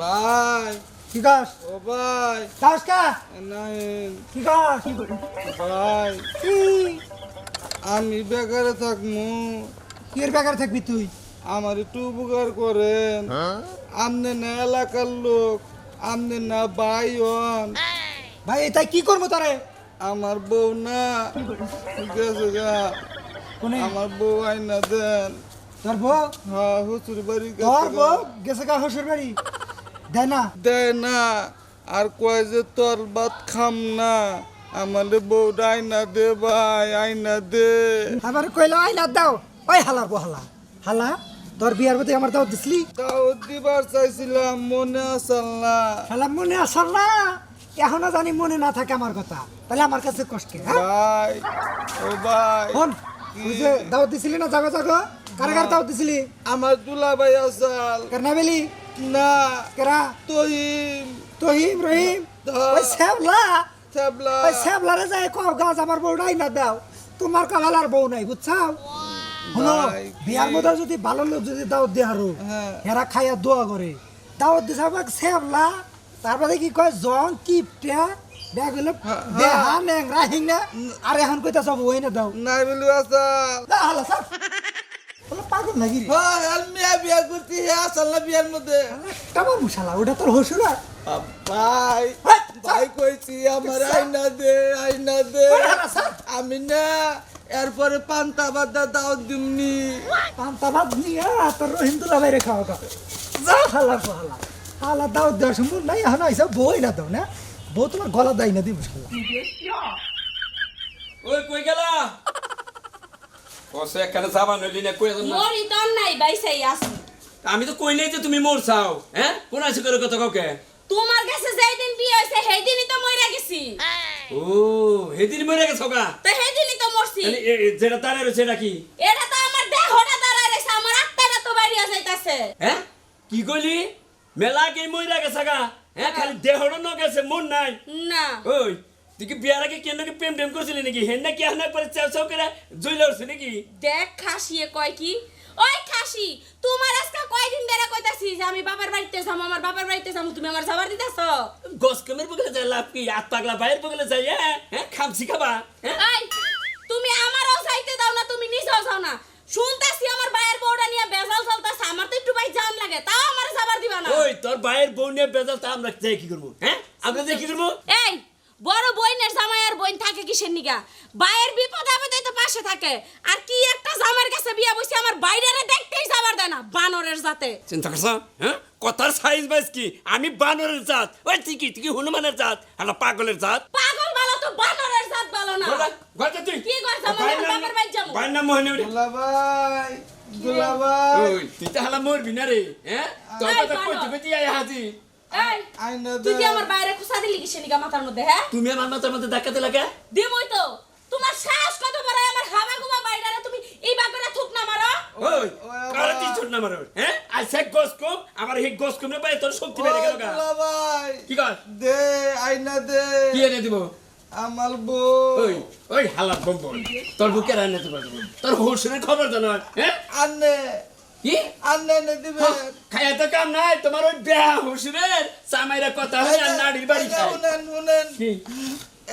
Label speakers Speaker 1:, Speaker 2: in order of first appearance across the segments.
Speaker 1: ভাই।
Speaker 2: কি গাছ
Speaker 1: ও ভাই।
Speaker 2: গাছ কা?
Speaker 1: নাইন
Speaker 2: কি গাছ
Speaker 1: ভাই। আমি বেকারে থাকমু।
Speaker 2: কি এর বেকার থাকবি তুই?
Speaker 1: আমার একটু উপকার করেন। আমনে না এলাকার লোক আমনে না ভাই হন
Speaker 2: ভাই তাই কি করব তারে?
Speaker 1: আমার বউ না। গেছে গা আমার বউ আইনা দেন।
Speaker 2: তোর বউ
Speaker 1: হ্যাঁ হুচুর বাড়ি
Speaker 2: তোর। বউ গেছে গা শ্বশুর বাড়ি? দেয় না।
Speaker 1: দেয় না। আর কয় যে তোর বাত খাম না। আমাদের বউ আইনা দে ভাই আইনা দে।
Speaker 2: আবার কইলা আই না দাও। ওই হালার বউ হালা। হালা তোর বিয়ার প্রতি আমার দাও দিসলি
Speaker 1: তাও দিবার চাইছিলাম মনে আসাল না
Speaker 2: হালা মনে আসল না এখনও জানি মনে না থাকে আমার কথা। তাহলে আমার কাছে কষ্ট হ্যাঁ?
Speaker 1: ভাই ও ভাই।
Speaker 2: তুই যে দিছিলি না জাগো জাগো? কারে কারে দাওয়াত দিছিলি?
Speaker 1: আমার দুলা ভাই আসাল
Speaker 2: কার না। বেলি
Speaker 1: না
Speaker 2: কেরা?
Speaker 1: তহিম।
Speaker 2: তহিম রহিম?
Speaker 1: হ্যাঁ।
Speaker 2: ওই শ্যাবলা?
Speaker 1: থাবলা
Speaker 2: ওই শ্যাবলারে যায় কও গাছ আমার বউটাই না দাও। তোমার কালার বউ নাই বুঝছাও? হলো বিয়ার মধ্যে যদি ভালো লোক যদি দাওয়াত দিয়ে হারো
Speaker 1: হ্যাঁ।
Speaker 2: হেরা খাইয়া দোয়া করে। দাওয়াত দিছে আমাকে শ্যাবলা তারপরে কি কয় জং কিপটা ব্যাগ হলো
Speaker 1: হ্যাঁ,
Speaker 2: দেহা ন্যাংরা হিংনা আর এখন কইতা সব ওই না দাও।
Speaker 1: নাই বলি
Speaker 2: স্যার বলে পাগল নাকি? রে?
Speaker 1: আমি বিয়া করতে হে না বিয়ার মধ্যে।
Speaker 2: কেমন মুশালা ওটা তোর হসুরা
Speaker 1: ভাই ভাই কইছি আমার আইনা দে আইনা দে। আমি না এরপরে পান্তা বাদা দাও দিমনি।
Speaker 2: পান্তা ভাত নিয়ে তোর রহিমদুল্লাহ বাইরে খাওয়া খাবে। যা হালা হালা হালা দাও দেওয়ার সম্ভব নাই এখন আইসা বই না দাও না? বউ তোমার গলা দেয় না দিব শালা
Speaker 3: ওই কই গেলা? ওসে একখানে সাবান হইলি না কই না।
Speaker 4: মরি তো নাই বাইসাই আছি।
Speaker 3: আমি তো কই নাই যে তুমি মোর চাও হ্যাঁ? কোন আছে করে কথা কাউকে?
Speaker 4: তোমার কাছে যেই দিন বিয়ে হয়েছে সেই দিনই তো মরে গেছি।
Speaker 3: ও হেদিন মরে গেছো গা?
Speaker 4: তো সেই দিনই তো মরছি।
Speaker 3: এ যেটা তারে রয়েছে এটা কি?
Speaker 4: এটা তো আমার দেহটা দাঁড়ায় রয়েছে আমার আত্মাটা তো বাইরে যাইতাছে।
Speaker 3: হ্যাঁ? কি কইলি? মেলা কে মইরা গেছে গা। হ্যাঁ খালি দেহটা ন গেছে মন নাই।
Speaker 4: না।
Speaker 3: ওই তুই কি বিয়ার আগে কেন কি প্রেম টেম করছিলি নাকি? হেন না কি হানা পরে চাও চাও করে জইলা উঠছে নাকি?
Speaker 4: দেখ খাসিয়ে কয় কি? ওই খাসি তোমার আজকে কয়দিন ধরে কইতাছি যে আমি বাবার বাড়িতে যাম আমার বাবার বাড়িতে যাম তুমি আমার যাবার দিতেছ?
Speaker 3: গস কমের বগলে যায় লাভ কি? আত পাগলা বাইরের বগলে যায় হ্যাঁ? হ্যাঁ? খামছি খাবা হ্যাঁ?
Speaker 4: এই তুমি আমারও যাইতে দাও না তুমি নিজেও যাও না। শুনতাছি আমার ভাইয়ের বউটা নিয়ে বেজাল চলতেছে আমার তো একটু ভাই জাম লাগে তাও আমার যাবার দিবা না।
Speaker 3: ওই তোর ভাইয়ের বউ নিয়ে বেজাল তা আমরা যাই কি করব? হ্যাঁ? আমরা যাই কি করব?
Speaker 4: এই বড় বইনের জামাই আর বইন থাকে কিসের নিগা? বাইয়ের বিপদ আপদে তো পাশে থাকে। আর কি একটা জামার কাছে বিয়া বসে আমার বাইরে দেখতেই যাবার দেয় না বানরের জাতে।
Speaker 3: চিন্তা করছ? হ্যাঁ? কথার সাইজ বাইজ কি? আমি বানরের জাত। ওই তুই কি হনুমানের জাত। একটা পাগলের জাত।
Speaker 4: পাগল ভালো তো বানরের জাত ভালো না।
Speaker 3: গজা তুই
Speaker 4: কি করছ আমার বাবার বাড়ি যাব
Speaker 3: ভাইয়ের নাম মোহন
Speaker 1: দুলা ভাই দুলা ভাই
Speaker 3: ওই তুই তো হালা মরবি না রে হ্যাঁ? তোর কথা। কইতে কইতে আয় হাজি।
Speaker 4: তুই
Speaker 1: দে
Speaker 4: কি আমার বাইরে খুসা দিলি কিসের নিগা মাথার মধ্যে হ্যাঁ?
Speaker 3: তুমি আমার মাথার মধ্যে ধাক্কাতে লাগে
Speaker 4: দিমই তো। তোমার শ্বাস কত বড়? আমার হাবা গুবা বাইরে তুমি এই বাগরে থুক না মারো।
Speaker 3: ওই
Speaker 1: ওই
Speaker 3: তুই ছোট না মারো? হ্যাঁ? আই সে গোস কম আমার এই গোস কমে পাই তোর শক্তি বেড়ে গেল গা।
Speaker 1: ভাই।
Speaker 3: কি কর?
Speaker 1: দে আইনা দে।
Speaker 3: কি এনে দিব?
Speaker 1: আমার বউ।
Speaker 3: ওই ওই হালা বম্ব তোর বুকে রান্না তোর হোসেনের খবর জানো হ্যাঁ?
Speaker 1: আন্নে
Speaker 3: কি
Speaker 1: আন্নে দিবে
Speaker 3: খায়া তো কাম নাই তোমার ওই বেহা হোসেনের সামাইরা কথা হয় আর নাড়ির বাড়ি
Speaker 1: শুনেন শুনেন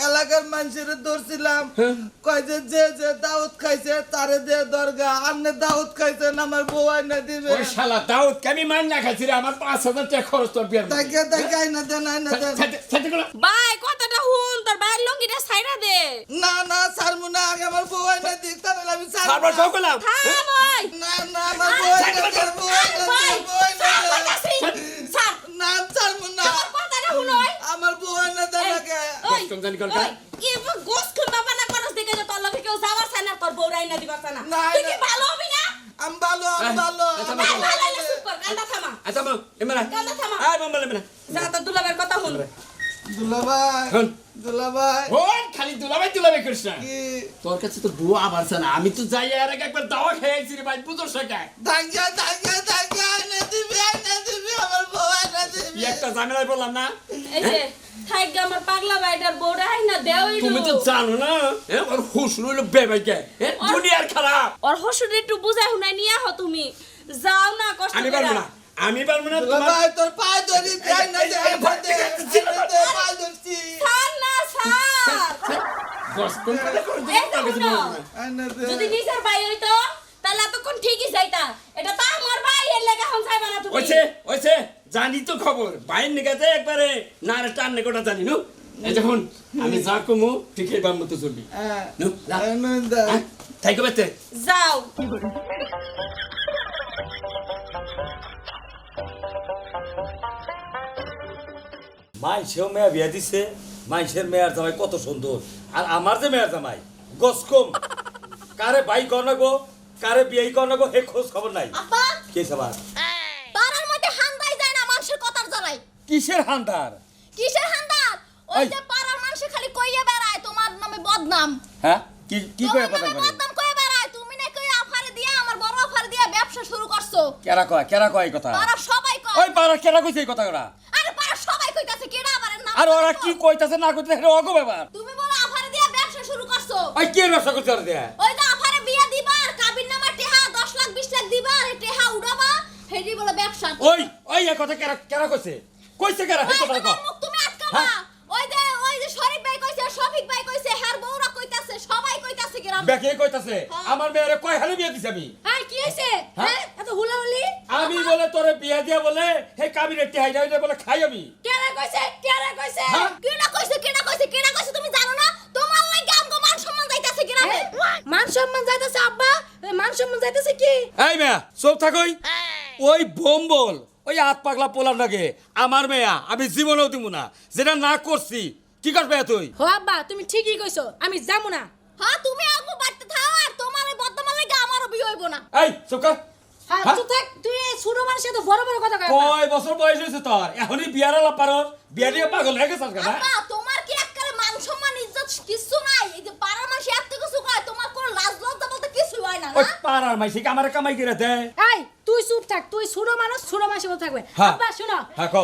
Speaker 1: এলাকার মানুষের ধরছিলাম
Speaker 3: হ্যাঁ।
Speaker 1: কয় যে যে যে দাউদ খাইছে তারে দে দরগা আন্নে দাউদ খাইছেন আমার বউ আইনা দিবে
Speaker 3: ওই শালা দাউদ আমি মান না খাইছি রে আমার পাঁচ হাজার টাকা খরচ তোর বিয়ার।
Speaker 1: তাকে তাকে আইনা দেন আইনা দেন।
Speaker 4: ভাই কথাটা হুন তোর বাইরের লঙ্গিটা সাইডা দে
Speaker 1: না না আগে আমার বউ আইনা দিক তাহলে আমি সারবো
Speaker 3: তারপর
Speaker 1: না।
Speaker 3: সব করলাম
Speaker 4: থাম ওই।
Speaker 1: না না আমার বউ আইনা দে বউ আইনা দে বউ আইনা দে
Speaker 4: স্যার
Speaker 1: না সারমু না।
Speaker 4: আমার কথাটা হুন ওই।
Speaker 1: আমার বউ আইনা দেন আগে।
Speaker 4: ওই
Speaker 3: জানি কোনটা?
Speaker 4: ওই গোস খুন বাবা না করস দেখে যে তোর লগে কেউ যাওয়ার চায় তোর বউ রাইনা দিবার চায় না।
Speaker 1: না,
Speaker 4: তুই কি ভালো হবি না?
Speaker 1: আমি ভালো আমি ভালো
Speaker 3: ভালো।
Speaker 4: ভালো হইলে কান্দা থামা।
Speaker 3: আচ্ছা বল এমরা
Speaker 4: কান্দা থামা।
Speaker 3: আয় বল এমরা
Speaker 4: যা তোর দুলাবের কথা হুন
Speaker 3: খালি করিস না। তোর কাছে তো বুয়া আবার না আমি তো যাই আর একবার দাওয়া খেয়েছি রে ভাই বুঝো শেখায়
Speaker 1: ধাঙ্গা ধাঙ্গা ধাঙ্গা আইনা দিবি আইনা দিবি আমার বউ আইনা
Speaker 3: একটা ঝামেলায় বললাম না?
Speaker 4: এই যে থাইগা আমার পাগলা বাইটার বউরা আই না দেও
Speaker 3: তুমি তো জানো না ওর হুশ রইল বেবাইকে দুনিয়ার খারাপ।
Speaker 4: ওর হসুর একটু বুঝাই হুনাই নিয়ে আহ তুমি। যাও না কষ্ট
Speaker 3: আমি পারব না। আমি পারব না তোমার
Speaker 1: তোর পায়ে ধরি আই না না দে পায়ে ধরছি
Speaker 4: না
Speaker 3: বস কোন কথা করে
Speaker 4: এই তো
Speaker 3: দিতে
Speaker 4: শুনো।
Speaker 1: আই না
Speaker 4: যদি নিজের ভাই হইতো তাহলে এতক্ষণ ঠিকই যাইতা এটা তো আমার ভাই এর লেগে হন চাইবা না তুমি
Speaker 3: ওইছে ওইছে জানি তো খবর বাইর নিগাতে একবারে না রে টান নেকোটা জানি নু এই যখন আমি যা কমু ঠিক এই বাম মতো চলবি
Speaker 1: হ্যাঁ
Speaker 3: নু হ্যাঁ থাইকো বেতে
Speaker 4: যাও
Speaker 5: মাইসেও মেয়া বিয়া দিছে মাইসের মেয়ার জামাই কত সুন্দর। আর আমার যে মেয়ার জামাই গসকম কারে বাই করনাগো কারে বিয়াই করনাগো হে খোঁজ খবর নাই।
Speaker 6: আব্বা
Speaker 5: কে সবার
Speaker 6: পাড়ার মধ্যে হান্দাই যায় না মানুষের কথার জ্বালাই
Speaker 5: কিসের হান্দার?
Speaker 6: কিসের হান্দার? ওই। যে পাড়ার মানুষ খালি কইয়া বেড়ায় তোমার নামে বদনাম।
Speaker 5: হ্যাঁ? কি কি
Speaker 6: তোমার
Speaker 5: করে কথা
Speaker 6: নামে
Speaker 5: করে?
Speaker 6: বদনাম কইয়া বেড়ায় তুমি না কই আফারে দিয়া আমার বড় আফারে দিয়া ব্যবসা শুরু করছ।
Speaker 5: কেরা কয় কেরা কয় এই কথা?
Speaker 6: পাড়া সবাই কয়।
Speaker 5: ওই পাড়া কেরা কইছে এই কথা ওরা
Speaker 6: আর
Speaker 5: ওরা কি কইতাছে না কইতাছে এটা অগো ব্যাপার।
Speaker 6: তুমি বলো আফারে দিয়া ব্যবসা শুরু করছ।
Speaker 5: ওই কি ব্যবসা ওরা দেয়া?
Speaker 6: ওই যে আফারে বিয়া দিবা আর নামা টেহা 10 লাখ 20 লাখ দিবা আর টেহা উড়াবা হেডি বলে ব্যবসা।
Speaker 5: ওই ওই এই কথা কেরা কেরা কইছে? কইছে কেরা? হে কথা কও।
Speaker 6: তুমি আটকাবা।
Speaker 5: হ্যাঁ?
Speaker 6: ওই যে ওই যে শরীফ ভাই কইছে শফিক ভাই কইছে হার বউরা কইতাছে সবাই কইতাছে গ্রামে।
Speaker 5: বেকে কইতাছে?
Speaker 6: হ্যাঁ।
Speaker 5: আমার মেয়েরে কয় হালে বিয়া দিছে আমি?
Speaker 6: হ্যাঁ কি হইছে?
Speaker 5: হ্যাঁ?
Speaker 6: হ্যাঁ এত হুলাহুলি?
Speaker 5: আমি বলে তোরে বিয়া দিয়া বলে হে কাবির একটি হাইরা হইলে বলে খাই আমি।
Speaker 6: কেডা কইছে? কেডা কইছে?
Speaker 5: হ্যাঁ?
Speaker 6: কেডা কইছে? কেডা কইছে? কেডা কইছে তুমি জানো না? তোমার লাগি আমগো মান সম্মান যাইতাছে গ্রামে মান সম্মান যাইতাছে আব্বা? মান সম্মান যাইতাছে কি?
Speaker 5: এই মেয়া চুপ থাকই। ওই বোম্বল ওই হাত পাগলা পোলার লাগে। আমার মেয়া আমি জীবনেও দিব না। যেটা না করছি কি করবে তুই?
Speaker 7: হো আব্বা তুমি ঠিকই কইছো আমি যাব না।
Speaker 6: হ্যাঁ তুমি আমগো বাড়তে থাও আর তোমার এই লাগি আমারও বিয়ে হইব না।
Speaker 5: এই চুপ কর।
Speaker 7: হ্যাঁ
Speaker 5: হ্যাঁ?
Speaker 7: কয়
Speaker 5: বছর বয়স হয়েছে তোর? এখনই বিয়ার আলাপ পারস বিয়া দিয়ে পাগল হয়ে গেছিস
Speaker 6: তোমার কি এককালে মান সম্মান ইজ্জত কিছু নাই? এই যে পাড়ার মানুষ এত কিছু কয় তোমার কোনো লাজ লজ্জা বলতে কিছু হয় না
Speaker 5: ওই
Speaker 6: না
Speaker 5: পাড়ার মাইসি আমার কামাই করে দে
Speaker 7: এই তুই চুপ থাক তুই ছোট মানুষ ছোট মানুষের মতো থাকবে। আব্বা শুনো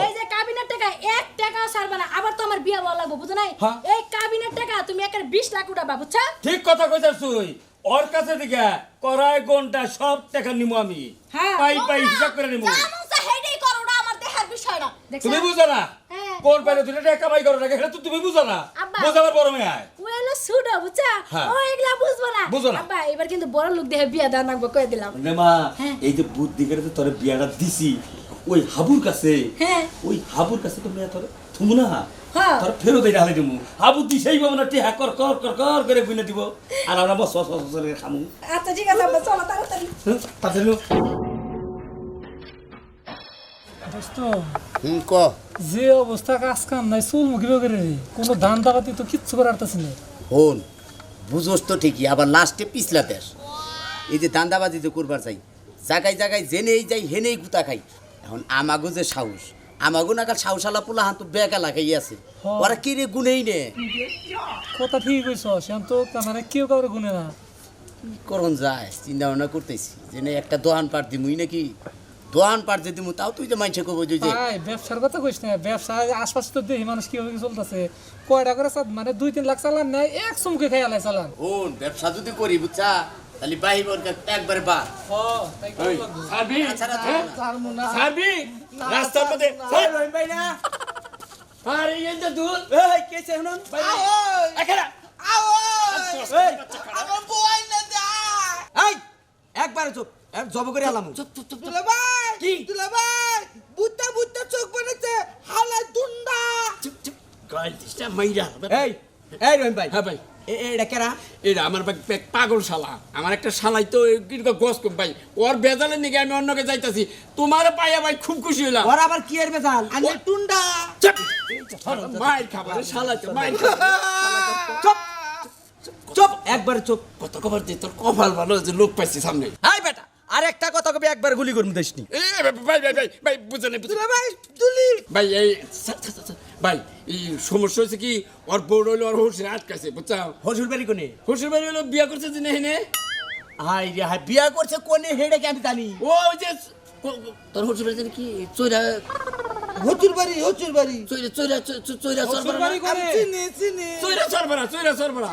Speaker 7: এই যে কাবিনের টাকা এক টাকাও ছাড়বে না আবার তো আমার বিয়া বলা লাগবে বুঝো নাই। এই কাবিনের টাকা তুমি একটা বিশ লাখ উঠাবা বুঝছা?
Speaker 5: ঠিক কথা কইছিস তুই। ওর কাছে দিকে করাই ঘণ্টা সব টাকা নিমু আমি।
Speaker 7: হ্যাঁ,
Speaker 5: পাই পাই হিসাব করে নিমু। তুমি বুঝো না?
Speaker 7: হ্যাঁ।
Speaker 5: কোন পাইলে টাকা কামাই করো না তো তুমি বুঝো না। বোঝাবার বড় মেয়ে আয়।
Speaker 7: ও এলো বুঝছা?
Speaker 5: হ্যাঁ।
Speaker 7: ও এগুলা বুঝব না।
Speaker 5: বুঝো না।
Speaker 7: আব্বা এবার কিন্তু বড় লোক দেখে বিয়া লাগবে কয়ে দিলাম।
Speaker 5: মা। এই যে বুদ্ধি করে তো তোর বিয়াটা দিছি। ওই হাবুর কাছে
Speaker 7: হ্যাঁ।
Speaker 5: ওই হাবুর কাছে তো মেয়ে তোর থুমু না?
Speaker 7: হ্যাঁ।
Speaker 5: তোর ফেরত এটা হালে দিমু। হাবু দিছেই পাবো না টিহা কর কর কর কর করে গুনে দিব। আর আমরা বস বস বস করে খামু।
Speaker 7: আচ্ছা ঠিক আছে আব্বা চলো তাড়াতাড়ি।
Speaker 5: হ্যাঁ, তাড়াতাড়ি।
Speaker 8: দোস্ত
Speaker 9: হুম ক?
Speaker 8: যে অবস্থা কাজ কাম নাই চুল মুখি করে কোনো ধান দাবাতি তো কিচ্ছু করার তাছি না।
Speaker 9: হন বুঝোস তো ঠিকই আবার লাস্টে পিছলা দেশ। এই যে দান্দাবাজি তো করবার চাই। জায়গায় জায়গায় জেনেই যাই হেনেই গুতা খাই। এখন আমাগো যে সাহস আমাগো নাকাল সাহসালা পোলা হান তো বেকা লাগাই আছে। ওরা কি রে গুনেই নে?
Speaker 8: কথা ঠিক কইছ সেন তো মানে কেউ কাউরে গুনে না।
Speaker 9: কি করন যায় চিন্তা ভাবনা করতেছি যে না একটা দোহান পাট দিমুই নাকি? দোহান পাট যে দিমু তাও তুই যে মাইছে কব যে
Speaker 8: ব্যবসার কথা কইস না ব্যবসা আশপাশে তো দেখি মানুষ কি চলতেছে। কয়টা করে মানে দুই তিন লাখ চালান নেয় এক চুমকে আলাই চালান।
Speaker 9: হন ব্যবসা যদি করি বুঝছা? তাহলে বাহির একবারে বা
Speaker 3: ওই, ছাড়বি
Speaker 9: ছাড়া
Speaker 3: হ্যাঁ?
Speaker 1: না।
Speaker 3: ছাড়বি রাস্তার মধ্যে।
Speaker 1: রহিম ভাই না।
Speaker 3: আর এই যে দুধ
Speaker 1: এই কেছে শুনুন? আওই
Speaker 3: এখানে।
Speaker 1: আওই আমার বই না দা
Speaker 10: এই একবার চুপ। এক জব করে আলাম।
Speaker 1: দুলা ভাই
Speaker 3: কি?
Speaker 1: দুলা ভাই বুদ্ধা বুদ্ধা চোখ বানাচ্ছে হালা দুন্ডা
Speaker 3: চুপ চুপ। মাইরা।
Speaker 10: এই এই রহিম ভাই।
Speaker 3: হ্যাঁ ভাই।
Speaker 10: এটা কেরা?
Speaker 3: এটা আমার পাগল শালা। আমার একটা শালাই তো গোস ভাই। ওর বেজালের নিকে আমি অন্যকে যাইতাছি। তোমার পাইয়া ভাই খুব খুশি
Speaker 10: ওর আবার কি এর বেজাল?
Speaker 1: আনে টুন্ডা।
Speaker 3: খাবার। শালা তো
Speaker 10: চুপ! চুপ! একবার চুপ।
Speaker 3: কত খবর দিয়ে তোর কপাল ভালো যে লোক পাইছি সামনে।
Speaker 10: হাই বেটা আর একটা কথা কবি একবার গুলি করুন দেশনি।
Speaker 3: এ ভাই ভাই ভাই ভাই বুঝে নেই
Speaker 1: ভাই
Speaker 3: ভাই এই। ভাই এই সমস্যা হয়েছে কি ওর বউ রইল ওর হুসের আটকাছে বুঝছাও?
Speaker 10: হসুর বাড়ি কোনে?
Speaker 3: হুসের বাড়ি হলো বিয়া করছে যে নেই
Speaker 9: হাই রে হাই বিয়া করছে কোনে হেডে কি আমি জানি।
Speaker 3: ও ওই যে তোর হুসের বাড়ি জানি কি চৈরা
Speaker 1: হচুর বাড়ি হচুর বাড়ি।
Speaker 3: চৈরা চৈরা চৈরা চোরা
Speaker 8: চোরা চোরা
Speaker 1: চোরা চিনি চিনি।
Speaker 3: চৈরা চোরা চৈরা চরবরা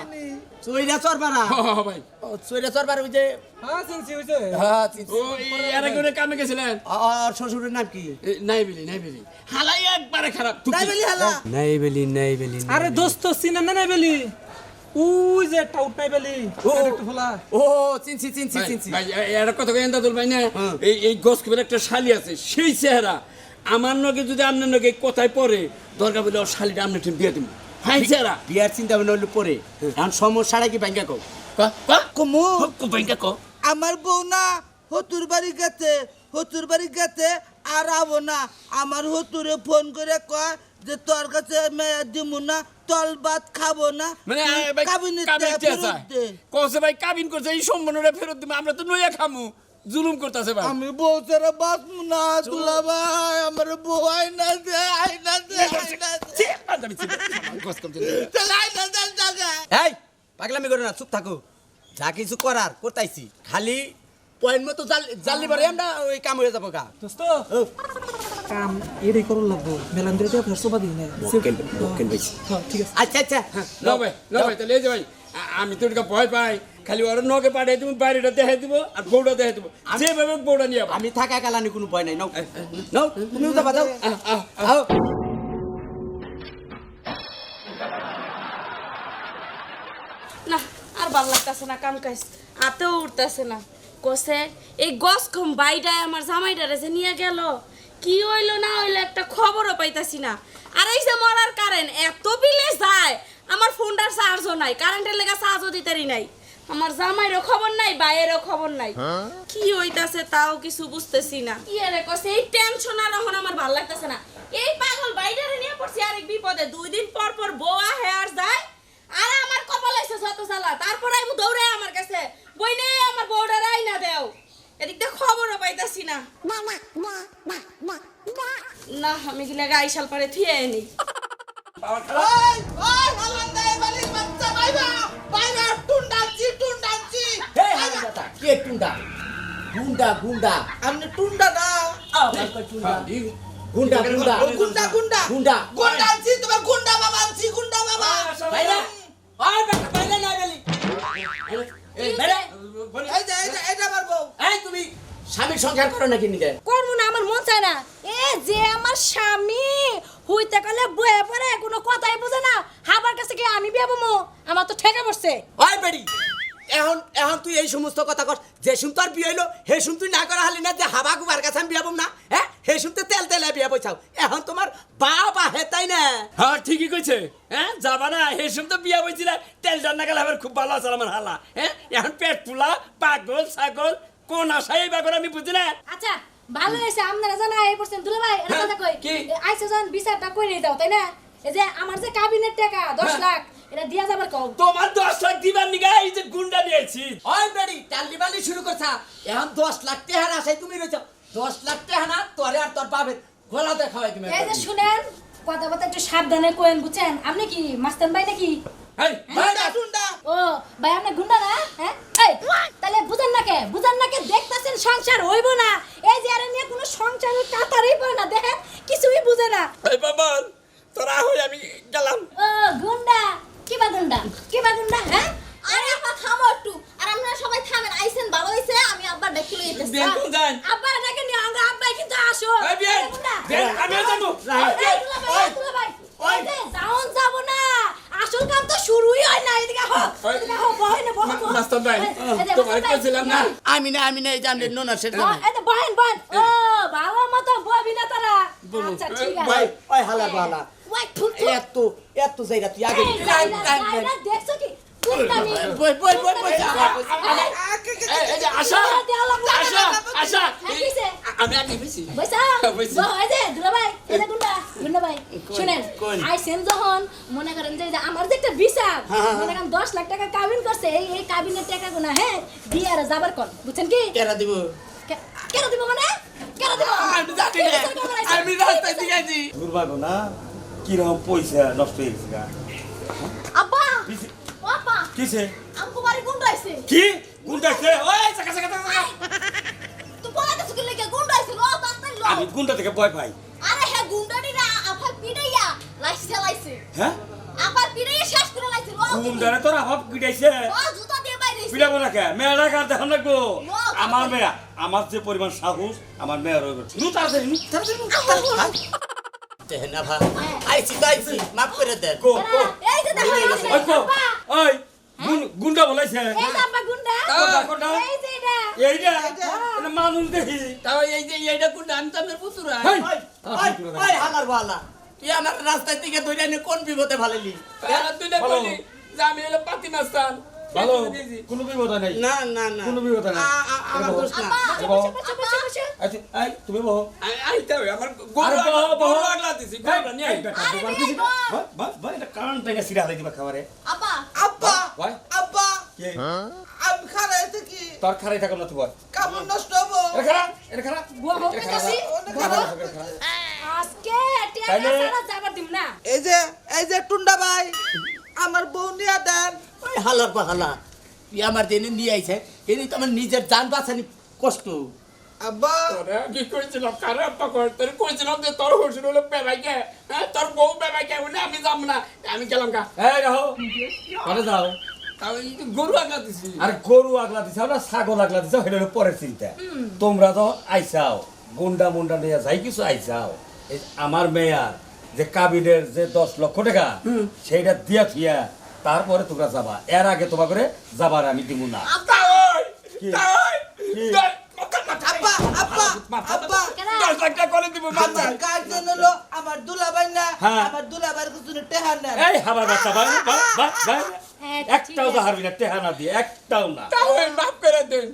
Speaker 9: চইরা চরবারা।
Speaker 3: হ হ ভাই।
Speaker 9: ও চইরা চরবার ওই যে
Speaker 8: হ্যাঁ চিনছি হইছে।
Speaker 9: হ্যাঁ
Speaker 3: ও এর আগে ওরে কামে গেছিলেন?
Speaker 9: আর শ্বশুরের নাম কি?
Speaker 3: নাই বেলি নাই বেলি হালাই একবারে খারাপ
Speaker 1: বলি হালা।
Speaker 3: নাই বেলি নাই বেলি
Speaker 8: আরে দোস্ত চিনেন না নাই বেলি ওই যে টাউট নাই বেলি একটু ফোলা
Speaker 9: ও চিনছি চিনছি চিনছি।
Speaker 3: ভাই এর কথা কই এন্দাদুল ভাই না? এই এই গস একটা শালি আছে সেই চেহারা। আমার নগে যদি আপনার নগে কথায় পড়ে দরকার বলে ওর শালিটা আপনার ঠিক বিয়ে দিব হাই চেহারা
Speaker 9: বিয়ার চিন্তা ভাবনা হইল পরে। এখন সমস্যাটা কি ব্যাংকে কও?
Speaker 1: কমু।
Speaker 3: ব্যাংকে কো
Speaker 1: আমার বউ না হতুর বাড়ি গেছে হতুর বাড়ি গেছে আর আবো না। আমার হতুরে ফোন করে কয় যে তোর কাছে মেয়ে দিমু না তল ভাত খাব না।
Speaker 3: মানে কাবিন ভাই কাবিন করছে এই সম্মানটা ফেরত দিব আমরা তো নইয়া খামু। জুলুম করতেছে ভাই।
Speaker 1: আমি বউ ছাড়া বাঁচবো না দুলা ভাই আমার বউ আইনা দে আইনা দে আইনা দে।
Speaker 3: চলে।
Speaker 1: আইনা দে জায়গা
Speaker 9: এই পাগলামি করো না চুপ থাকো। যা কিছু করার করতাইছি। খালি পয়েন্ট মতো জাল পারে আমরা ওই কাম হয়ে যাব গা।
Speaker 8: দোস্ত। কাম এটাই করুন লাগবো। মেলান দিয়ে আপনার সোফা দিই না হ্যাঁ ঠিক আছে।
Speaker 9: আচ্ছা আচ্ছা।
Speaker 3: ভাই ভাই তাহলে ভাই আমি তো এটা ভয় পাই। খালি ওর নগে পাঠিয়ে দিব বাইরেটা দেখাই দিব আর বউটা দেখাই দিব। যেভাবে বউটা নিয়ে
Speaker 9: আমি থাকা কালানি কোনো ভয় নাই নাও। নাও তুমিও যাবা যাও
Speaker 3: আহ, আহ, আহ।
Speaker 9: আও।
Speaker 4: না আর ভালো লাগতেছে না কাম কাজ। হাতেও উঠতেছে না। কোসে এই গস কম বাইডায় আমার জামাইটারে যে নিয়ে গেল। কি হইল না হইল একটা খবরও পাইতাছি না। আর এই যে মরার কারেন্ট এত বিলে যায়। আমার ফোনটার চার্জও নাই কারেন্টের লেগে চার্জও দিতেরই নাই। আমার জামাইরও খবর নাই বাইরেরও খবর নাই। কি হইতাছে তাও কিছু বুঝতেছি না। কি রে কসে এই টেনশন আর এখন আমার ভালো লাগতেছে না। এই পাগল বাইডারে নিয়ে পড়ছি আরেক বিপদে। দুই দিন পর পর বোয়া হেয়ার যায়। আর আমার কপাল হইছে শত সালা তারপর আইবো দৌড়ে আমার কাছে। বই নে আমার বউডার আইনা দেও। এদিক দিয়ে খবরও পাইতাছি না। না আমি গিলা গাইশাল পারে থিয়ে নি
Speaker 9: কে টুন্ডা গুন্ডা গুন্ডা।
Speaker 1: আপনি টুন্ডা না।
Speaker 9: আমার টুন্ডা। গুন্ডা গুন্ডা।
Speaker 1: গুন্ডা গুন্ডা।
Speaker 9: গুন্ডা।
Speaker 1: গুন্ডা আনছি তোমার গুন্ডা বাবা আনছি গুন্ডা বাবা।
Speaker 9: বাইরে। ওই বেটা বাইরে না গেলি। এই বাইরে
Speaker 1: এই যে এই এটা আমার বউ।
Speaker 9: এই তুমি। স্বামীর সংসার করো নাকি নিজে?
Speaker 7: করব না আমার মন চায় না। এ যে আমার স্বামী হইতে গেলে বয়ে পড়ে কোনো কথাই বোঝে না। হাবার কাছে কি আমি বিয়ে বমো। আমার তো ঠেকা পড়ছে।
Speaker 9: ওই বেড়ি। এখন এখন তুই এই সমস্ত কথা কর। যে শুন তোর বিয়ে হইল হে শুন তুই না করা হালি না যে হাবা গুবার কাছে আমি বিয়ে বম না হ্যাঁ? হে শুনতে তেল তেলে বিয়ে বইছাও এখন তোমার বাবা হে তাই না?
Speaker 3: হ্যাঁ ঠিকই কইছে। হ্যাঁ যাবা না এই সময় তো বিয়া বইছিল তেল রান্না গেলে আমার খুব ভালো আছে আমার হালা। হ্যাঁ এখন পেট ফুলা পাগল ছাগল কোন আশাই এই বাগর আমি বুঝি না।
Speaker 7: আচ্ছা ভালো হয়েছে আপনারা জানা এই পড়ছেন দুলা ভাই এটা কথা কই।
Speaker 3: কি?
Speaker 7: আইসে যখন বিচারটা করে দাও তাই না? এই যে আমার যে কাবিনের টাকা দশ লাখ এটা দিয়া যাবার কও।
Speaker 3: তোমার দশ লাখ দিবার নিগা এই যে গুন্ডা নিয়েছি।
Speaker 9: ওই বেড়ি টাল্লি বালি শুরু করছা। এখন দশ লাখ টেহারা আছে তুমি রয়েছ দশ লাখ টেহানা তোরে আর তোর বাপের গলা দেখাওয়াই তুমি
Speaker 7: এই যে শুনেন কথা কথা একটু সাবধানে কোয়েন বুঝছেন? আপনি কি মাস্তান ভাই নাকি?
Speaker 1: টুন্ডা
Speaker 7: ও ভাই আপনি গুন্ডা না? হ্যাঁ? তাহলে বুঝেন না কে? বুঝেন না কে? দেখতাছেন সংসার হইব না। এই যে আরে নিয়ে কোনো সংসারের কাতারই পড়ে না দেখেন? কিছুই বুঝে না।
Speaker 3: এই তোরা হই আমি গেলাম
Speaker 7: ও গুন্ডা কি বা গুন্ডা কি বা গুন্ডা হ্যাঁ
Speaker 6: আরে আপা থামো একটু আর আপনারা সবাই থামেন আইছেন ভালো হইছে আমি আব্বার ডাকি লই যেতেছি
Speaker 3: বিয়ান কোন যান
Speaker 7: আব্বা নাকি নিয়ে আমরা আব্বাই কিন্তু আসো
Speaker 3: এই বিয়ান
Speaker 7: এই গুন্ডা
Speaker 3: বিয়ান আমিও যাব
Speaker 7: এই দুলা ভাই, এই দুলা ভাই, এই যে যাওন যাব না আসল কাম তো শুরুই হয় না এদিকে হো
Speaker 3: ওই,
Speaker 7: এদিকে হো বহেন বহ
Speaker 3: মা-
Speaker 7: বহ।
Speaker 3: মাস্টার ভাই, তোমার কইছিলাম না?
Speaker 9: আমি না আমি না এই জানলে নোনা সেটা
Speaker 7: ও, এই বহেন বহেন ও ভালো মতো বহবি না তারা আচ্ছা ঠিক আছে
Speaker 9: ভাই ওই হালা বালা
Speaker 7: ওই থু থু
Speaker 9: এত এত জায়গা তুই আগে
Speaker 7: এই জায়গা, জায়গা দেখছ কি
Speaker 9: বই বই বই বই
Speaker 3: এই, এই যে আশা আশা
Speaker 7: হ্যাঁ?
Speaker 3: আমি আগে গেছি
Speaker 7: বৈশা
Speaker 3: বইছি।
Speaker 7: এই যে দুলা ভাই এই যে গুন্ডা গুন্ডা ভাই শুনেন
Speaker 9: কোন?
Speaker 7: আইসেন যখন মনে করেন যে আমার যে একটা বিচার
Speaker 9: হ্যাঁ,
Speaker 7: মনে করেন দশ লাখ টাকা কাবিন করছে এই এই কাবিনের টাকা গুনা হ্যাঁ দিয়ে আর যাবার কন বুঝছেন কি
Speaker 9: কেরা দিব
Speaker 7: কে- দিব মানে কেন দিব
Speaker 3: আমি জানি না? আমি রাস্তায়
Speaker 5: দুর্ভাগ্য পয়সা নষ্ট হয়ে গেছে
Speaker 6: আব্বা আপা আমকো বাড়ি
Speaker 5: কি দেখছে ওই চাকা চাকা চাকা
Speaker 6: তুই বলা কিছু কি লেগে
Speaker 5: আমি গুন্ডা থেকে ভয় পাই।
Speaker 6: আরে হ্যাঁ গুন্ডা
Speaker 5: হ্যাঁ?
Speaker 6: আবার পিড়ে শেষ করে লাইছিল ও
Speaker 5: গুন্ডারে তোর অভাব কিটাইছে
Speaker 6: ও জুতা দিয়ে বাইরে
Speaker 5: পিলাবো না কে? মেয়েরা কার দেখো না গো আমার মেয়া আমার যে পরিমাণ সাহস আমার মেয়ের রইবে নু তাড়াতাড়ি তাড়াতাড়ি।
Speaker 9: দেখেন ভাই আইছি তো আইছি মাফ করে দেন
Speaker 5: কো কো।
Speaker 6: এই যে দেখো
Speaker 5: ওই কো ওই গুন- গুন্ডা বলাইছে।
Speaker 7: এই যে আব্বা গুন্ডা।
Speaker 5: কোনটা কোনটা
Speaker 7: এই যে এটা
Speaker 5: এইটা এটা মানুষ দেখি।
Speaker 3: তাও এই যে এইটা কোনটা আমি তো আপনার পুতুরা
Speaker 9: ওই হালার বালা। তুই আমার রাস্তার দিকে ধরে কোন বিপদে ভালেলি
Speaker 5: ভালো।
Speaker 3: যে আমি হলো পাতি মাস্তান
Speaker 5: ভালো কোনো বিপদ নাই।
Speaker 9: না না না।
Speaker 5: কোনো বিপদ নাই।
Speaker 9: আ- আ- আমার দোষ না।
Speaker 7: বসো বসো। বসো
Speaker 5: আচ্ছা, তুমি বহো
Speaker 3: আইতে হবে আমার
Speaker 5: আরে
Speaker 3: গরু
Speaker 5: বহো, বহো।
Speaker 3: গরু দিছি নিয়ে
Speaker 5: এই, বেটা, দোকান থেকে- বা- বা- বা, এটা থেকে সিরা দিবা খাবারে?
Speaker 6: আপা।
Speaker 1: আব্বা
Speaker 5: ভাই
Speaker 1: আব্বা
Speaker 5: কে?
Speaker 1: আমি খারাই থাকি
Speaker 5: তোর খারাই থাকো না
Speaker 1: কামড় নষ্ট হব।
Speaker 5: এটা খারাপ। এটা
Speaker 7: আজকে টিয়া সারা যাবার দিম না।
Speaker 1: এই যে এই যে টুন্ডা ভাই আমার বউ নিয়ে দেন।
Speaker 9: ওই হালার বাহালা তুই আমার জেনে নিয়ে আইছে এনে তো আমার নিজের জান বাঁচানি কষ্ট।
Speaker 1: আব্বা।
Speaker 3: তোরে কি কইছিলাম? কারে আব্বা কর তোর কইছিলাম যে তোর হলো বেবাইকে। হ্যাঁ তোর বউ বেবাইকে বলে আমি যাব না। আমি গেলাম কা
Speaker 5: এই রাহো। করে যাও।
Speaker 3: তাও গরু আগলা দিছি
Speaker 5: আরে গরু আগলা দিছাও না ছাগল আগলা দিছাও সেটা হলো পরের চিন্তা। তোমরা তো আইসাও গুন্ডা মুন্ডা নিয়ে যাই কিছু আইসাও এই আমার মেয়ার যে কাবিনের যে দশ লক্ষ টাকা সেইটা দিয়া থিয়া তারপরে তোমরা যাবা। এর আগে তোমার করে যাবার আমি দিব না।
Speaker 1: আমার হলো না।
Speaker 5: হ্যাঁ।
Speaker 1: আমার দুলাভাইয়ের কিছু টেহার নেন
Speaker 5: এই হাবার বাচ্চা ভাই ভাই ভাই ভাই
Speaker 7: হ্যাঁ, ঠিক
Speaker 5: একটাও তো হারবি না টেহা না দিয়ে একটাও না।
Speaker 3: তাও মাফ করে দেন।